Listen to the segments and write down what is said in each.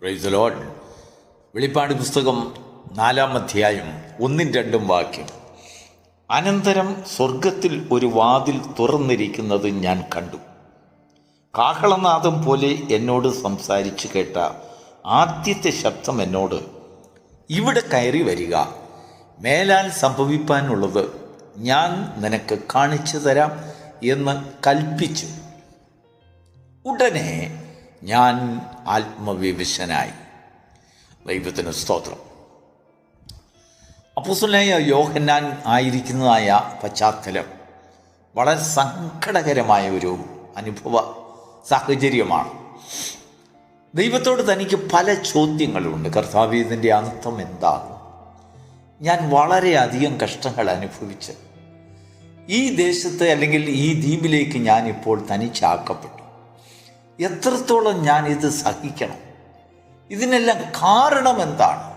Price load വെളിപ്പാട് പുസ്തകം നാലാം അധ്യായം ഒന്നും രണ്ടും വാക്യം. അനന്തരം സ്വർഗത്തിൽ ഒരു വാതിൽ തുറന്നിരിക്കുന്നത് ഞാൻ കണ്ടു. കാഹളനാഥം പോലെ എന്നോട് സംസാരിച്ചു കേട്ട ആദ്യത്തെ ശബ്ദം എന്നോട് ഇവിടെ കയറി വരിക. മേലാൽ സംഭവിപ്പാനുള്ളത് ഞാൻ നിനക്ക് കാണിച്ചു തരാം എന്ന് കൽപ്പിച്ചു. ഉടനെ ഞാൻ ആത്മവിവശനായി. ദൈവത്തിന് സ്തോത്രം. അപ്പുസുലായ യോഹന്നാൻ ആയിരിക്കുന്നതായ പശ്ചാത്തലം വളരെ സങ്കടകരമായ ഒരു അനുഭവ സാഹചര്യമാണ്. ദൈവത്തോട് തനിക്ക് പല ചോദ്യങ്ങളുണ്ട്. കർത്താവ് ഇതിന്റെ അന്തം എന്താകും? ഞാൻ വളരെയധികം കഷ്ടങ്ങൾ അനുഭവിച്ച് ഈ ദേശത്ത് അല്ലെങ്കിൽ ഈ ദ്വീപിലേക്ക് ഞാനിപ്പോൾ തനിച്ചാക്കപ്പെട്ടു. എത്രത്തോളം ഞാൻ ഇത് സഹിക്കണം? ഇതിനെല്ലാം കാരണം എന്താണ്?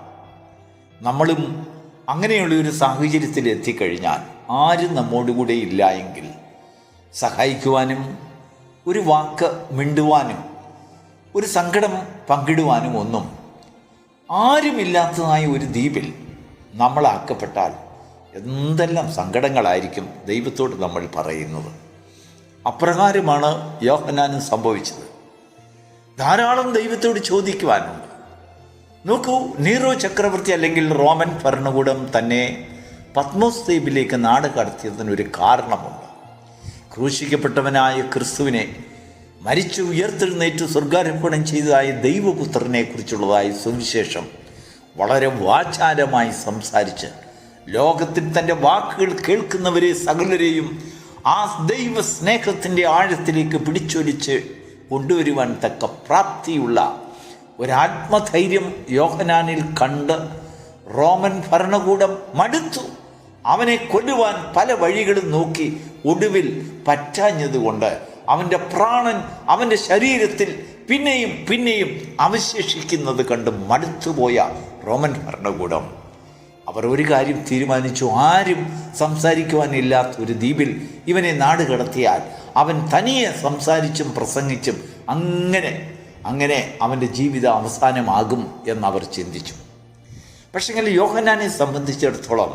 നമ്മളും അങ്ങനെയുള്ള ഒരു സാഹചര്യത്തിൽ എത്തിക്കഴിഞ്ഞാൽ ആരും നമ്മോടുകൂടെ ഇല്ല എങ്കിൽ സഹായിക്കുവാനും ഒരു വാക്ക് മിണ്ടുവാനും ഒരു സങ്കടം പങ്കിടുവാനും ഒന്നും ആരുമില്ലാത്തതായ ഒരു ദ്വീപിൽ നമ്മളാക്കപ്പെട്ടാൽ എന്തെല്ലാം സങ്കടങ്ങളായിരിക്കും ദൈവത്തോട് നമ്മൾ പറയുന്നത്. അപ്രകാരമാണ് യോഹനാനും സംഭവിച്ചത്. ധാരാളം ദൈവത്തോട് ചോദിക്കുവാനുണ്ട്. നോക്കൂ നീറോ ചക്രവർത്തി അല്ലെങ്കിൽ റോമൻ ഭരണകൂടം തന്നെ പത്മോസ് ദ്വീപിലേക്ക് നാട് കടത്തിയതിനൊരു കാരണമുണ്ട്. ക്രൂശിക്കപ്പെട്ടവനായ ക്രിസ്തുവിനെ മരിച്ചു ഉയർത്തെഴുന്നേറ്റ് സ്വർഗാരോപണം ചെയ്തതായ ദൈവപുത്രനെ കുറിച്ചുള്ളതായ സുവിശേഷം വളരെ വാചാരമായി സംസാരിച്ച് ലോകത്തിൽ തന്റെ വാക്കുകൾ കേൾക്കുന്നവരെ സകലരെയും ആ ദൈവ സ്നേഹത്തിന്റെ ആഴത്തിലേക്ക് പിടിച്ചൊലിച്ച് കൊണ്ടുവരുവാൻ തക്ക പ്രാപ്തിയുള്ള ഒരാത്മധൈര്യം യോഹനാനിൽ കണ്ട് റോമൻ ഭരണകൂടം മടുത്തു. അവനെ കൊല്ലുവാൻ പല വഴികളും നോക്കി ഒടുവിൽ പറ്റാഞ്ഞതുകൊണ്ട് അവന്റെ പ്രാണൻ അവന്റെ ശരീരത്തിൽ പിന്നെയും പിന്നെയും അവശേഷിക്കുന്നത് കണ്ട് മടുത്തുപോയ റോമൻ ഭരണകൂടം. അവർ ഒരു കാര്യം തീരുമാനിച്ചു. ആരും സംസാരിക്കുവാനില്ലാത്ത ഒരു ദ്വീപിൽ ഇവനെ നാട് കടത്തിയാൽ അവൻ തനിയെ സംസാരിച്ചും പ്രസംഗിച്ചും അങ്ങനെ അങ്ങനെ അവന്റെ ജീവിതം അവസാനമാകും എന്നവർ ചിന്തിച്ചു. പക്ഷെങ്കിൽ യോഹനാനെ സംബന്ധിച്ചിടത്തോളം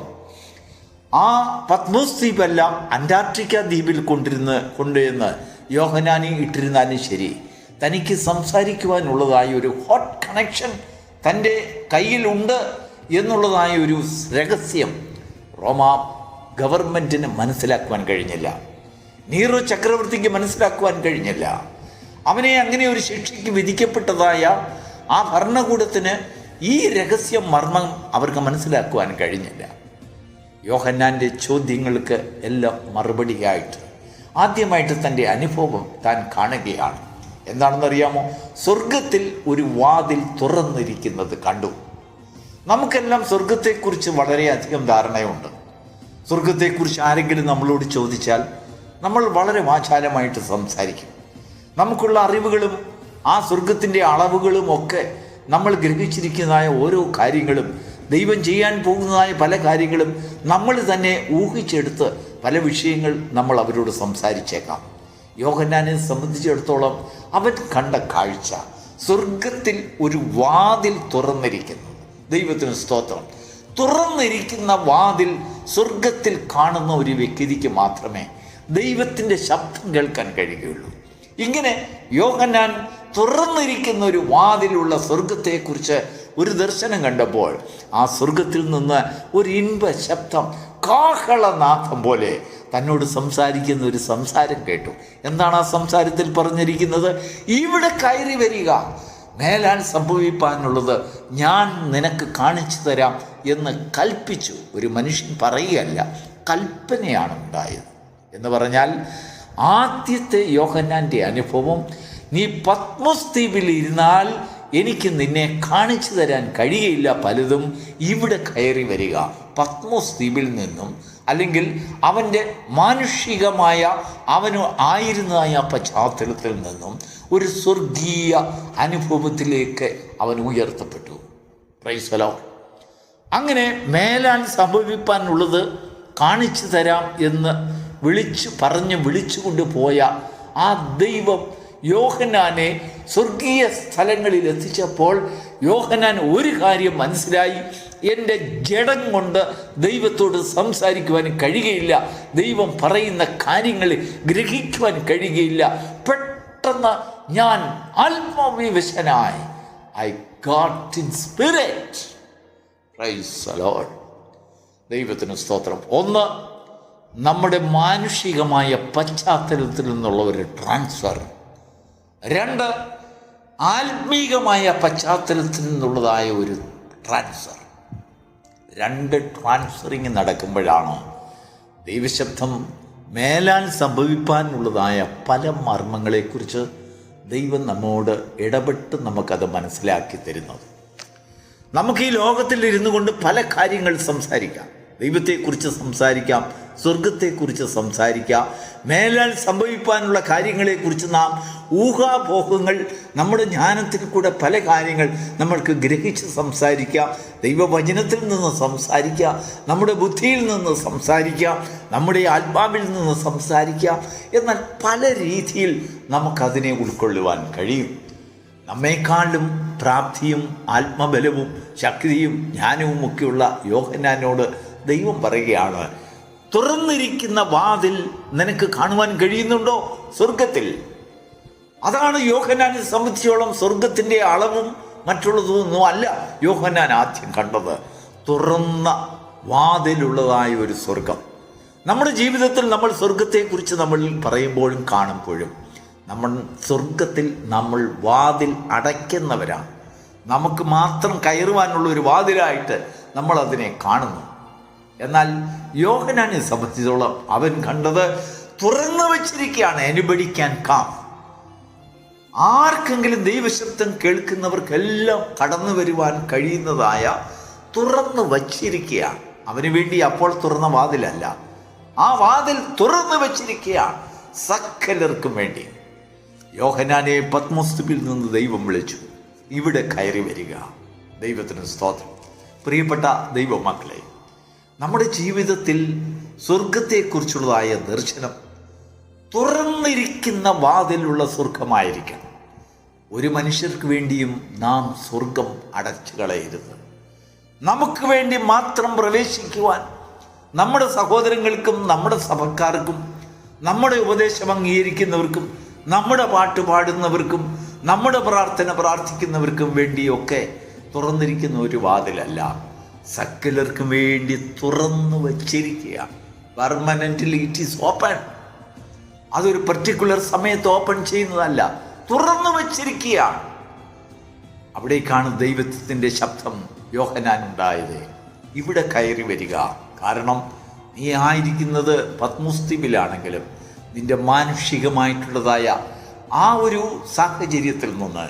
ആ പത്മോസ് ദ്വീപെല്ലാം അന്റാർട്ടിക്ക ദ്വീപിൽ കൊണ്ടിരുന്ന് കൊണ്ടുവന്ന് യോഹനാനി ഇട്ടിരുന്നാലും ശരി. തനിക്ക് സംസാരിക്കുവാനുള്ളതായ ഒരു ഹോട്ട് കണക്ഷൻ തന്റെ കയ്യിലുണ്ട് എന്നുള്ളതായ ഒരു രഹസ്യം റോമ ഗവൺമെന്റിന് മനസ്സിലാക്കുവാൻ കഴിഞ്ഞില്ല. നീറോ ചക്രവർത്തിക്ക് മനസ്സിലാക്കുവാൻ കഴിഞ്ഞില്ല. അവനെ അങ്ങനെ ഒരു ശിക്ഷയ്ക്ക് വിധിക്കപ്പെട്ടതായ ആ ഭരണകൂടത്തിന് ഈ രഹസ്യ മർമ്മം അവർക്ക് മനസ്സിലാക്കുവാൻ കഴിഞ്ഞില്ല. യോഹന്നാന്റെ ചോദ്യങ്ങൾക്ക് എല്ലാം മറുപടിയായിട്ട് ആദ്യമായിട്ട് തന്റെ അനുഭവം താൻ കാണുകയാണ്. എന്താണെന്നറിയാമോ? സ്വർഗത്തിൽ ഒരു വാതിൽ തുറന്നിരിക്കുന്നത് കണ്ടു. നമുക്കെല്ലാം സ്വർഗത്തെക്കുറിച്ച് വളരെയധികം ധാരണയുണ്ട്. സ്വർഗത്തെക്കുറിച്ച് ആരെങ്കിലും നമ്മളോട് ചോദിച്ചാൽ നമ്മൾ വളരെ വാചാലമായിട്ട് സംസാരിക്കും. നമുക്കുള്ള അറിവുകളും ആ സ്വർഗത്തിന്റെ അളവുകളും ഒക്കെ നമ്മൾ ഗ്രഹിച്ചിരിക്കുന്നതായ ഓരോ കാര്യങ്ങളും ദൈവം ചെയ്യാൻ പോകുന്നതായ പല കാര്യങ്ങളും നമ്മൾ തന്നെ ഊഹിച്ചെടുത്ത് പല വിഷയങ്ങൾ നമ്മൾ അവരോട് സംസാരിച്ചേക്കാം. യോഹന്നാനെ സംബന്ധിച്ചിടത്തോളം അവൻ കണ്ട കാഴ്ച സ്വർഗത്തിൽ ഒരു വാതിൽ തുറന്നിരിക്കുന്നു. ദൈവത്തിന് സ്തോത്രം. തുറന്നിരിക്കുന്ന വാതിൽ സ്വർഗത്തിൽ കാണുന്ന ഒരു വ്യക്തിക്ക് മാത്രമേ ദൈവത്തിന്റെ ശബ്ദം കേൾക്കാൻ കഴിയുകയുള്ളൂ. ഇങ്ങനെ യോഹന്നാൻ തുറന്നിരിക്കുന്ന ഒരു വാതിലുള്ള സ്വർഗത്തെക്കുറിച്ച് ഒരു ദർശനം കണ്ടപ്പോൾ ആ സ്വർഗത്തിൽ നിന്ന് ഒരു ഇൻപ ശബ്ദം കാഹളനാഥം പോലെ തന്നോട് സംസാരിക്കുന്ന ഒരു സംസാരം കേട്ടു. എന്താണ് ആ സംസാരത്തിൽ പറഞ്ഞിരിക്കുന്നത്? ഇവിടെ കയറി വരിക. മേലാൽ സംഭവിപ്പാനുള്ളത് ഞാൻ നിനക്ക് കാണിച്ചു തരാം എന്ന് കൽപ്പിച്ചു. ഒരു മനുഷ്യൻ പറയുകയല്ല കൽപ്പനയാണ് ഉണ്ടായത് എന്ന് പറഞ്ഞാൽ ആദ്യത്തെ യോഹന്നാന്റെ അനുഭവം നീ പത്മസ് ഇരുന്നാൽ എനിക്ക് നിന്നെ കാണിച്ചു തരാൻ കഴിയില്ല. പലതും ഇവിടെ കയറി വരിക. പത്മോസ് നിന്നും അല്ലെങ്കിൽ അവന്റെ മാനുഷികമായ അവന് ആയിരുന്നതായ പശ്ചാത്തലത്തിൽ നിന്നും ഒരു സ്വർഗീയ അനുഭവത്തിലേക്ക് അവൻ ഉയർത്തപ്പെട്ടു. പ്രൈസ്വലോ അങ്ങനെ മേലാൻ സംഭവിപ്പാനുള്ളത് കാണിച്ചു തരാം എന്ന് വിളിച്ചു പറഞ്ഞ് വിളിച്ചുകൊണ്ട് പോയ ആ ദൈവം യോഹനാനെ സ്വർഗീയ സ്ഥലങ്ങളിൽ എത്തിച്ചപ്പോൾ യോഹനാൻ ഒരു കാര്യം മനസ്സിലായി. എന്റെ ജഡം കൊണ്ട് ദൈവത്തോട് സംസാരിക്കുവാൻ കഴിയുകയില്ല. ദൈവം പറയുന്ന കാര്യങ്ങൾ ഗ്രഹിക്കുവാൻ കഴിയുകയില്ല. പെട്ടെന്ന് ഞാൻ ആത്മവിവശനായി. I got in spirit praise ദൈവത്തിന് സ്തോത്രം. ഒന്ന് നമ്മുടെ മാനുഷികമായ പശ്ചാത്തലത്തിൽ നിന്നുള്ള ഒരു ട്രാൻസ്ഫർ രണ്ട് ആത്മീകമായ പശ്ചാത്തലത്തിൽ നിന്നുള്ളതായ ഒരു ട്രാൻസ്ഫർ രണ്ട് ട്രാൻസ്ഫറിങ് നടക്കുമ്പോഴാണ് ദൈവശബ്ദം മേലാൻ സംഭവിപ്പാനുള്ളതായ പല മർമ്മങ്ങളെക്കുറിച്ച് ദൈവം നമ്മോട് ഇടപെട്ട് നമുക്കത് മനസ്സിലാക്കി തരുന്നത്. നമുക്ക് ഈ ലോകത്തിൽ ഇരുന്നു കൊണ്ട് പല കാര്യങ്ങൾ സംസാരിക്കാം. ദൈവത്തെക്കുറിച്ച് സംസാരിക്കാം. സ്വർഗത്തെക്കുറിച്ച് സംസാരിക്കാം. മേലാൽ സംഭവിക്കാനുള്ള കാര്യങ്ങളെക്കുറിച്ച് നാം ഊഹാപോഹങ്ങൾ നമ്മുടെ ജ്ഞാനത്തിൽ കൂടെ പല കാര്യങ്ങൾ നമ്മൾക്ക് ഗ്രഹിച്ച് സംസാരിക്കാം. ദൈവവചനത്തിൽ നിന്ന് സംസാരിക്കാം. നമ്മുടെ ബുദ്ധിയിൽ നിന്ന് സംസാരിക്കാം. നമ്മുടെ ആത്മാവിൽ നിന്ന് സംസാരിക്കാം. എന്നാൽ പല രീതിയിൽ നമുക്കതിനെ ഉൾക്കൊള്ളുവാൻ കഴിയും. നമ്മെക്കാളും പ്രാപ്തിയും ആത്മബലവും ശക്തിയും ജ്ഞാനവും ഒക്കെയുള്ള യോഹന്നാനോട് ദൈവം പറയുകയാണ്. തുറന്നിരിക്കുന്ന വാതിൽ നിനക്ക് കാണുവാൻ കഴിയുന്നുണ്ടോ? സ്വർഗത്തിൽ അതാണ് യോഹന്നാനെ സംബന്ധിച്ചോളം സ്വർഗത്തിന്റെ അളവും മറ്റുള്ളതൊന്നും അല്ല യോഹന്നാൻ ആദ്യം കണ്ടത്. തുറന്ന വാതിലുള്ളതായ ഒരു സ്വർഗം നമ്മുടെ ജീവിതത്തിൽ നമ്മൾ സ്വർഗത്തെക്കുറിച്ച് നമ്മൾ പറയുമ്പോഴും കാണുമ്പോഴും നമ്മൾ സ്വർഗത്തിൽ നമ്മൾ വാതിൽ അടയ്ക്കുന്നവരാണ്. നമുക്ക് മാത്രം കയറുവാനുള്ള ഒരു വാതിലായിട്ട് നമ്മൾ അതിനെ കാണുന്നു. എന്നാൽ യോഹനാനെ സംബന്ധിച്ചോളം അവൻ കണ്ടത് തുറന്നു വച്ചിരിക്കുകയാണ്. Anybody can come. ആർക്കെങ്കിലും ദൈവശബ്ദം കേൾക്കുന്നവർക്കെല്ലാം കടന്നു വരുവാൻ കഴിയുന്നതായ തുറന്നു വച്ചിരിക്കുകയാണ്. അവന് വേണ്ടി അപ്പോൾ തുറന്ന വാതിലല്ല. ആ വാതിൽ തുറന്നു വച്ചിരിക്കുകയാണ് സക്കലർക്കും വേണ്ടി. യോഹനാനെ പത്മസ്തുപിൽ നിന്ന് ദൈവം വിളിച്ചു. ഇവിടെ കയറി വരിക. ദൈവത്തിന് സ്തോത്രം. പ്രിയപ്പെട്ട ദൈവമക്കളെ നമ്മുടെ ജീവിതത്തിൽ സ്വർഗത്തെക്കുറിച്ചുള്ളതായ ദർശനം തുറന്നിരിക്കുന്ന വാതിലുള്ള സ്വർഗമായിരിക്കണം. ഒരു മനുഷ്യർക്ക് വേണ്ടിയും നാം സ്വർഗം അടച്ചു കളയരുത്. നമുക്ക് വേണ്ടി മാത്രം പ്രവേശിക്കുവാൻ നമ്മുടെ സഹോദരങ്ങൾക്കും നമ്മുടെ സഭക്കാർക്കും നമ്മുടെ ഉപദേശം അംഗീകരിക്കുന്നവർക്കും നമ്മുടെ പാട്ട് പാടുന്നവർക്കും നമ്മുടെ പ്രാർത്ഥന പ്രാർത്ഥിക്കുന്നവർക്കും വേണ്ടിയൊക്കെ തുറന്നിരിക്കുന്ന ഒരു വാതിലല്ല. സകലർക്കും വേണ്ടി തുറന്നു വച്ചിരിക്കുക പെർമനന്റ്ലി ഇറ്റ് ഈസ് ഓപ്പൺ അതൊരു പർട്ടിക്കുലർ സമയത്ത് ഓപ്പൺ ചെയ്യുന്നതല്ല തുറന്നു വച്ചിരിക്കുക അവിടേക്കാണ് ദൈവത്തിന്റെ ശബ്ദം യോഹനാൻ ഉണ്ടായത്. ഇവിടെ കയറി വരിക. കാരണം നീ ആയിരിക്കുന്നത് പത്മുസ്തീപിലാണെങ്കിലും നിന്റെ മാനുഷികമായിട്ടുള്ളതായ ആ ഒരു സാഹചര്യത്തിൽ നിന്ന്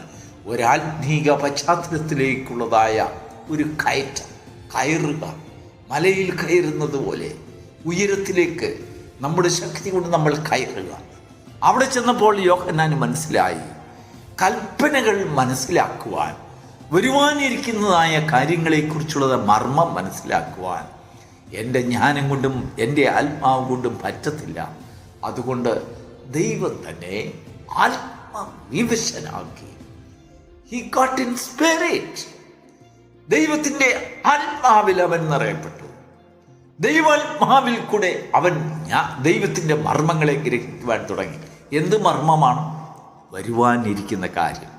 ഒരാത്മീക പശ്ചാത്തലത്തിലേക്കുള്ളതായ ഒരു കയറ്റം. കയറുക. മലയിൽ കയറുന്നത് പോലെ ഉയരത്തിലേക്ക് നമ്മുടെ ശക്തി കൊണ്ട് നമ്മൾ കയറുക. അവിടെ ചെന്നപ്പോൾ യോഹന്നാന് മനസ്സിലായി. കൽപ്പനകൾ മനസ്സിലാക്കുവാൻ വരുവാനിരിക്കുന്നതായ കാര്യങ്ങളെക്കുറിച്ചുള്ള മർമ്മം മനസ്സിലാക്കുവാൻ എന്റെ ജ്ഞാനം കൊണ്ടും എന്റെ ആത്മാവ് കൊണ്ടും പറ്റത്തില്ല. അതുകൊണ്ട് ദൈവം തന്നെ ആത്മവിവശനാക്കി. ഹി ഗോട്ട് ഇൻ സ്പിരിറ്റ് ദൈവത്തിന്റെ ആത്മാവിൽ അവൻ നിറയപ്പെട്ടു. ദൈവാത്മാവിൽ കൂടെ അവൻ ദൈവത്തിന്റെ മർമ്മങ്ങളെ ഗ്രഹിക്കുവാൻ തുടങ്ങി. എന്ത് മർമ്മമാണ്? വരുവാനിരിക്കുന്ന കാര്യം.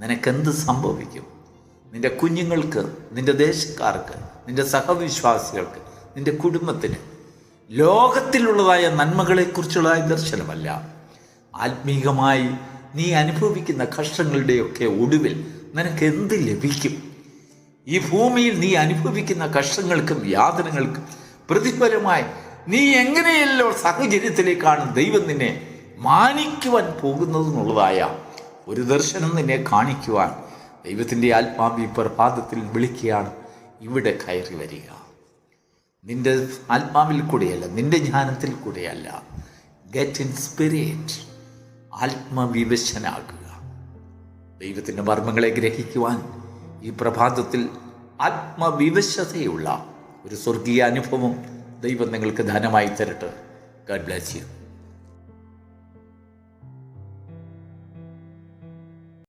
നിനക്കെന്ത് സംഭവിക്കും? നിന്റെ കുഞ്ഞുങ്ങൾക്ക് നിന്റെ ദേശക്കാർക്ക് നിന്റെ സഹവിശ്വാസികൾക്ക് നിന്റെ കുടുംബത്തിന് ലോകത്തിലുള്ളതായ നന്മകളെക്കുറിച്ചുള്ളതായ ദർശനമല്ല. ആത്മീകമായി നീ അനുഭവിക്കുന്ന കഷ്ടങ്ങളുടെയൊക്കെ ഒടുവിൽ നിനക്ക് എന്ത് ലഭിക്കും? ഈ ഭൂമിയിൽ നീ അനുഭവിക്കുന്ന കഷ്ടങ്ങൾക്കും യാതനകൾക്കും പ്രതിഫലമായി നീ എങ്ങനെയല്ലോ സാഹചര്യത്തിലേക്കാണ് ദൈവം നിന്നെ മാനിക്കുവാൻ പോകുന്നതെന്നുള്ളതായ ഒരു ദർശനം നിന്നെ കാണിക്കുവാൻ ദൈവത്തിന്റെ ആത്മാവി പ്രഭാതത്തിൽ വിളിക്കുകയാണ്. ഇവിടെ കയറി വരിക. നിന്റെ ആത്മാവിൽ കൂടെയല്ല നിന്റെ ജ്ഞാനത്തിൽ കൂടെയല്ല. ഗെറ്റ് ഇൻസ്പിരേറ്റ് ആത്മവിവശനാകുക. ദൈവത്തിന്റെ മർമ്മങ്ങളെ ഗ്രഹിക്കുവാൻ ഈ പ്രഭാതത്തിൽ ആത്മവിവശതയുള്ള ഒരു സ്വർഗീയ അനുഭവം ദൈവം നിങ്ങൾക്ക് ധനമായി തരട്ടെ. ഗഡ് ബ്ലാസ് യു